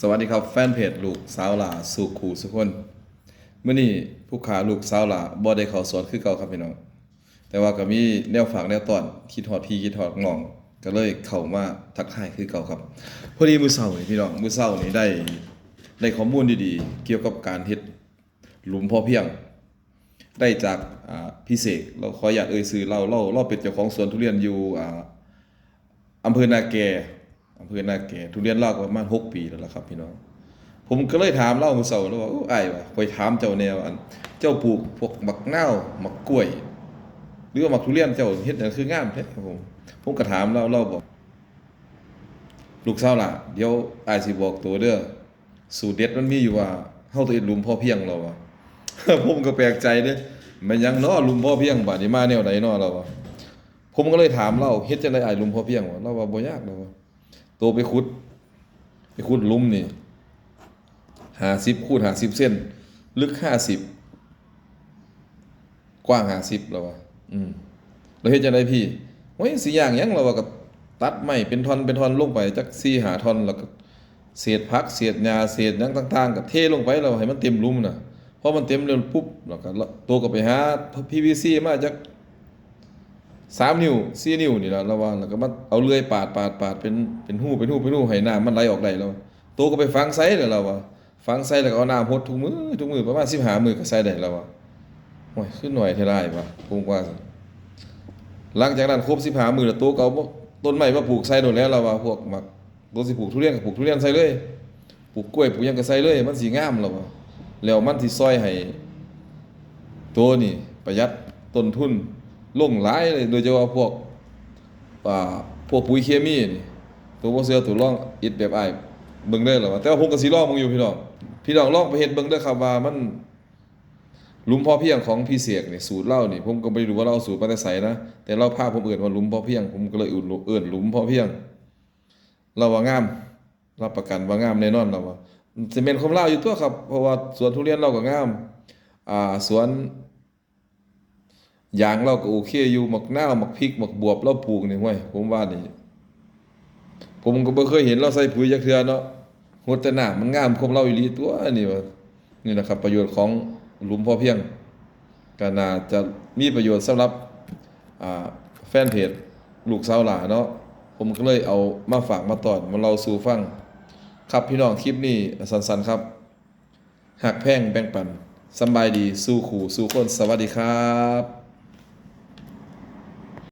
สวัสดีครับแฟนเพจลูกสาวหลาสู่ขู่สุคนเมื่อนี้ผู้ขาลูกสาวหลาบ่ได้เขาสวนคือเก่าครับพี่น้องแต่ว่าก็มีแนวฝากแนวตอนคิดฮอดพี่คิดฮอดน้อง ก็เลยเข้ามาทักทายคือเก่าครับ พอดีมือเช้านี่พี่น้องมือเช้านี่ได้ได้ข้อมูลดีๆ เกี่ยวกับการเฮ็ดหลุมพอเพียง ได้จากอ่าพี่เสกเราขออนุญาตเอ่ยชื่อเราเราเราเป็นเจ้าของสวนทุเรียนอยู่อ่าอำเภอนาแก เภอนาแกทุเรียนเล่ากประมาณ6ปีแล้วล่ะครับ พี่น้อง ผมก็เลยถามเล่ามือเช้าแล้วว่าโอ้อ้วะคอยถามเจ้าแนวอัน เจ้าปลูกพวกมักนาวมักกล้วย หรือว่ามักทุเรียนเจ้าเฮ็ดหยังคืองามแท้ครับผม ผมก็ถามเราเราบอก ลูกสาวล่ะ เดี๋ยวอ้ายสิบอกตัวเด้อสูตรเด็ดมันมีอยู่ว่าเฮาตัวเองหลุมพ่อเพียงเราวะผมก็แปลกใจเด้มันยังเนาะลุมพ่อเพียงบัดนี้มาแนวใดเนาะเราวะผมก็เลยถามเราเฮ็ดจังได๋อ้ายลุมพ่อเพียงวะเราว่าบ่ยากดอกว่า โตไปขุด ไปขุดลุ่มนี่50คูณ50เส้น ลึก50กว้าง50แล้วว่าอืมแล้วเฮ็ดจังได๋พี่โอ้ยสิอย่างยังเราว่าก็ตัดไม้เป็นท่อนเป็นท่อนลงไปจัก4 5ท่อนแล้วก็เศษผักเศษหญ้าเศษยังต่างๆก็เทลงไปแล้วให้มันเต็มลุ่มน่ะพอมันเต็มแล้วปุ๊บแล้วก็ตัวก็ไปหา PVC มาจัก สามนิ้วสี่นิ้วนี่ละระวังแล้วก็มาเอาเลื่อยปาดปาดปาดเป็นเป็นหูเป็นหูเป็นหูให้น้ำมันไหลออกได้แล้วตัวก็ไปฝังไซแล้วเราว่าฝังไซแล้วก็เอาน้ำหดทุกมือทุกมือประมาณ15มือก็ใส่ได้แล้วว่าโอ้ยขึ้นหน่อยเท่าไรวะผมว่าซั่นหลังจากนั้นครบ15มือแล้วตัวก็เอาต้นไม้มาปลูกใส่โดนแล้วเราว่าพวกมักตัวสิปลูกทุเรียนก็ปลูกทุเรียนใส่เลยปลูกกล้วยปลูกหยังก็ใส่เลย มันสิงามแล้วว่าแล้วมันสิซอยให้ตัวนี่ประหยัดต้นทุน ลงหลายเลยโดยเฉพาะพวกอ่าพวกปุ๋ยเคมีนี่ตัวบ่เสือตัวลองอิดแบบไอ้เบิ่งเด้อล่ะว่าแต่ว่าผมก็สิลองมึงอยู่พี่น้องพี่น้องลองไปเฮ็ดเบิ่งเด้ครับว่ามันหลุมพ่อเพียงของพี่เสกนี่สูตรเล่านี่ผมก็บ่รู้ว่าเราเอาสูตรมาแต่ไสนะแต่เราพาผมเอิ้นว่าหลุมพ่อเพียง ผมก็เลยอุ่นเอิ้นหลุมพ่อเพียงเราว่างามรับประกันว่างามแน่นอนเราว่าสิแม่นความลาอยู่ตัวครับเพราะว่าสวนทุเรียนเราก็งามอ่าสวน ยางเราก็โอเคอยู่หมักหน้าหมักพริกหมักบวบเราปลูกนี่ห้วยผมว่านี่ ผมก็บ่เคยเห็นเราใส่ปุ๋ยจักเทื่อเนาะโหดแต่หน้ามันงามคมเราอีหลีตัวนี่ว่านี่แหละครับประโยชน์ของหลุมพอเพียงก็น่าจะมีประโยชน์สำหรับแฟนเพจลูกสาวหลาเนาะผมก็เลยเอามาฝากมาตอนมาเราสู่ฟัง ครับพี่น้องคลิปนี้สั้นๆครับหักแพ่งแบ่งปันสบายดีสู้ขู่สู้คนสวัสดีครับ